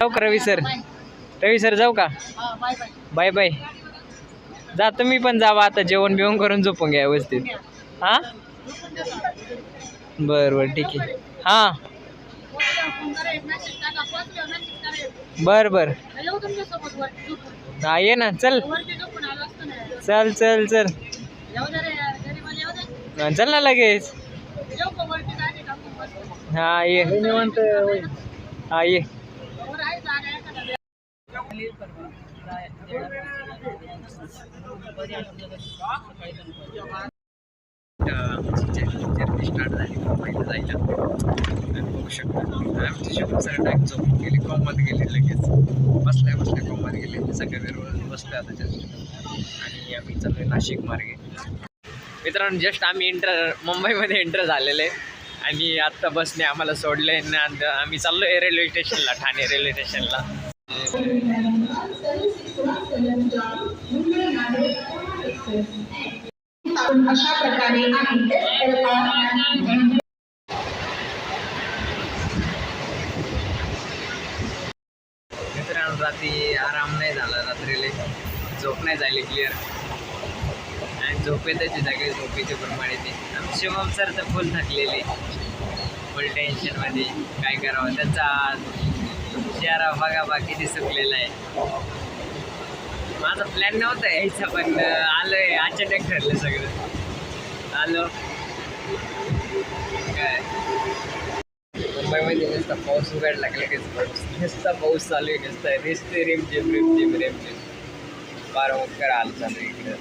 जाऊ का रवी सर? रवी सर जाऊ का? Bye bye. जातो मी जा तुम्ही पण जावा आता जेवण बिवण करून झोपून घ्या व्यवस्थित. हां? बरं बरं ठीक आहे. हां. बरं बरं. हा ये ना चल. चल चल चल. चल ना लगेच. हां हा ये. हा ये. जर्नी स्टार्ट झाली मुंबईला जायला बघू शकता आमचे सर टाईम झोपून गेले कॉममध्ये गेले लगेच बसल्या बसल्या कॉममध्ये गेले सगळे वेळेवर बसले आता जस्ट आणि आम्ही चाललोय नाशिक मार्गे मित्रांनो जस्ट आम्ही एंटर मुंबईमध्ये एंटर झालेले. आणि आत्ता बसने आम्हाला सोडले आणि आम्ही चाललोय रेल्वे स्टेशनला ठाणे रेल्वे स्टेशनला अशा प्रकारे मित्रांनो रात्री आराम नाही झाला रात्रीले झोप नाही झाली क्लिअर आणि झोपेतच सगळे झोपेचे प्रमाणे ते. शुभम सर तर फुल थकलेले. फुल टेन्शनमध्ये काय करावं? त्यांचा चेहरा बघा बा किती सुकलेला आहे. माझा प्लॅन नव्हता यायचा पण आलोय. अचानक ठरलं सगळं. आलो. काय? मुंबईमध्ये नुसता पाऊस उघड लागला की पाऊस. नुसता पाऊस चालू आहे नुसता रिस्ते रिम जिम रिम जिम रिम झिम बारा मुख्य हाल चालू आहे इकडं.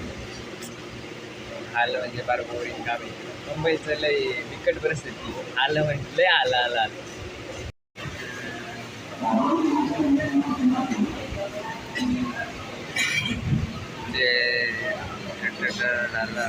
आलं म्हणजे बारा बोरिंग काम मुंबईचं लय बिकट परिस्थिती. आलं म्हणजे लय आलं आलं आलं. ரெண்டு நல்லா